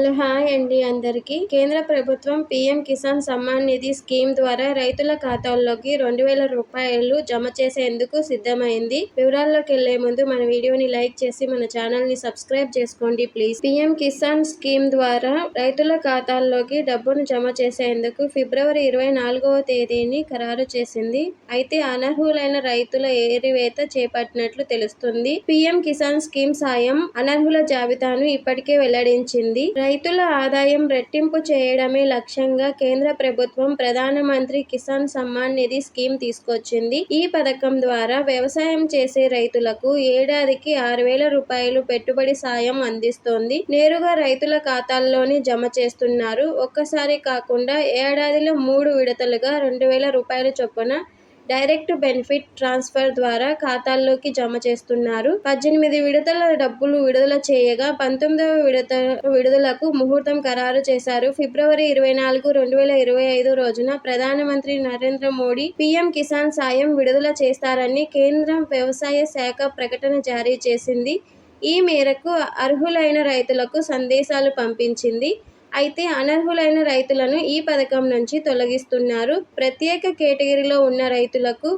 Hello hi అండి అందరికీ. కేంద్ర ప్రభుత్వం పీఎం కిసాన్ సమ్మాన్ నిధి స్కీమ్ ద్వారా రైతుల ఖాతాల్లోకి రెండు వేల రూపాయలు జమ చేసేందుకు సిద్ధమైంది. వివరాల్లోకి వెళ్ళే ముందు మన వీడియోని లైక్ చేసి మన ఛానల్ని సబ్స్క్రైబ్ చేసుకోండి ప్లీజ్. పీఎం కిసాన్ స్కీమ్ ద్వారా రైతుల ఖాతాల్లోకి డబ్బును జమ చేసేందుకు ఫిబ్రవరి ఇరవై నాలుగవ తేదీని ఖరారు చేసింది. అయితే అనర్హులైన రైతుల ఏరివేత చేపట్టినట్లు తెలుస్తుంది. పీఎం కిసాన్ స్కీమ్ సాయం అనర్హుల జాబితాను ఇప్పటికే వెల్లడించింది. రైతుల ఆదాయం రెట్టింపు చేయడమే లక్ష్యంగా కేంద్ర ప్రభుత్వం ప్రధానమంత్రి కిసాన్ సమ్మాన్ నిధి స్కీమ్ తీసుకొచ్చింది. ఈ పథకం ద్వారా వ్యవసాయం చేసే రైతులకు ఏడాదికి ఆరు వేల రూపాయలు పెట్టుబడి సాయం అందిస్తోంది. నేరుగా రైతుల ఖాతాల్లోనే జమ చేస్తున్నారు. ఒక్కసారి కాకుండా ఏడాదిలో మూడు విడతలుగా రెండు వేల రూపాయల చొప్పున డైరెక్ట్ బెనిఫిట్ ట్రాన్స్ఫర్ ద్వారా ఖాతాల్లోకి జమ చేస్తున్నారు. పద్దెనిమిది విడతల డబ్బులు విడుదల చేయగా పంతొమ్మిదవ విడత విడుదలకు ముహూర్తం ఖరారు చేశారు. ఫిబ్రవరి ఇరవై నాలుగు రెండు వేల ఇరవై ఐదు రోజున ప్రధానమంత్రి నరేంద్ర మోడీ పీఎం కిసాన్ సాయం విడుదల చేస్తారని కేంద్రం వ్యవసాయ శాఖ ప్రకటన జారీ చేసింది. ఈ మేరకు అర్హులైన రైతులకు సందేశాలు పంపించింది. అయితే అనర్హులైన రైతులను ఈ పథకం నుంచి తొలగిస్తున్నారు. ప్రత్యేక కేటగిరీలో ఉన్న రైతులకు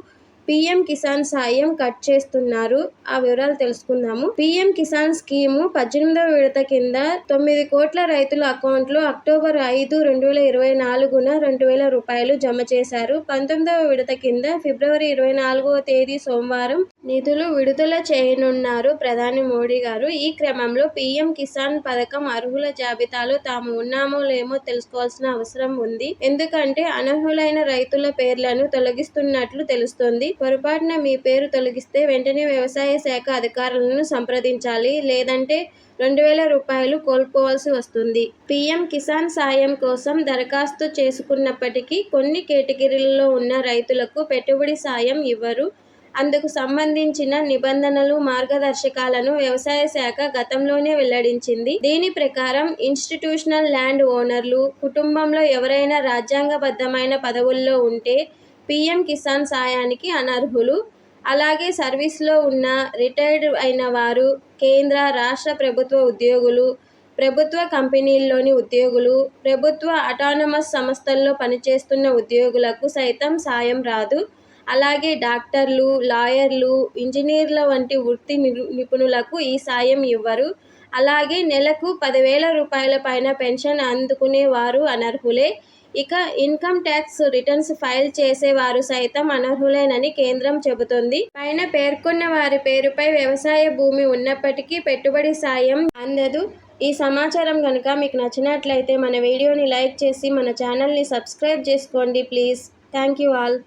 పీఎం కిసాన్ సాయం కట్ చేస్తున్నారు. ఆ వివరాలు తెలుసుకుందాము. పీఎం కిసాన్ స్కీము పద్దెనిమిదవ విడత కింద తొమ్మిది కోట్ల రైతుల అకౌంట్లో అక్టోబర్ ఐదు రెండు వేల ఇరవై నాలుగున రెండు వేల రూపాయలు జమ చేశారు. పంతొమ్మిదవ విడత కింద ఫిబ్రవరి ఇరవై నాలుగవ తేదీ సోమవారం నిధులు విడుదల చేయనున్నారు. ప్రధాని మోడీ గారు ఈ క్రమంలో పీఎం కిసాన్ పథకం అర్హుల జాబితాలో తాము ఉన్నామో లేమో తెలుసుకోవాల్సిన అవసరం ఉంది. ఎందుకంటే అనర్హులైన రైతుల పేర్లను తొలగిస్తున్నట్లు తెలుస్తోంది. పొరపాటున మీ పేరు తొలగిస్తే వెంటనే వ్యవసాయ శాఖ అధికారులను సంప్రదించాలి. లేదంటే రెండు వేల రూపాయలు కోల్పోవాల్సి వస్తుంది. పీఎం కిసాన్ సాయం కోసం దరఖాస్తు చేసుకున్నప్పటికీ కొన్ని కేటగిరీలలో ఉన్న రైతులకు పెట్టుబడి సాయం ఇవ్వరు. అందుకు సంబంధించిన నిబంధనలు మార్గదర్శకాలను వ్యవసాయ శాఖ గతంలోనే వెల్లడించింది. దీని ప్రకారం ఇన్స్టిట్యూషనల్ ల్యాండ్ ఓనర్లు కుటుంబంలో ఎవరైనా రాజ్యాంగబద్ధమైన పదవుల్లో ఉంటే పీఎం కిసాన్ సాయానికి అనర్హులు. అలాగే సర్వీస్లో ఉన్న రిటైర్డ్ అయిన వారు కేంద్ర రాష్ట్ర ప్రభుత్వ ఉద్యోగులు ప్రభుత్వ కంపెనీల్లోని ఉద్యోగులు ప్రభుత్వ అటానమస్ సంస్థల్లో పనిచేస్తున్న ఉద్యోగులకు సైతం సాయం రాదు. అలాగే డాక్టర్లు లాయర్లు ఇంజనీర్ల వంటి వృత్తి నిపుణులకు ఈ సాయం ఇవ్వరు. అలాగే నెలకు పదివేల రూపాయల పైన పెన్షన్ అందుకునే వారు అనర్హులే. ఇక ఇన్కమ్ ట్యాక్స్ రిటర్న్స్ ఫైల్ చేసే వారు సైతం అనర్హులేనని కేంద్రం చెబుతోంది. పైన పేర్కొన్న వారి పేరుపై వ్యవసాయ భూమి ఉన్నప్పటికీ పెట్టుబడి సాయం అందదు. ఈ సమాచారం కనుక మీకు నచ్చినట్లయితే మన వీడియోని లైక్ చేసి మన ఛానల్ని సబ్స్క్రైబ్ చేసుకోండి ప్లీజ్. Thank you all.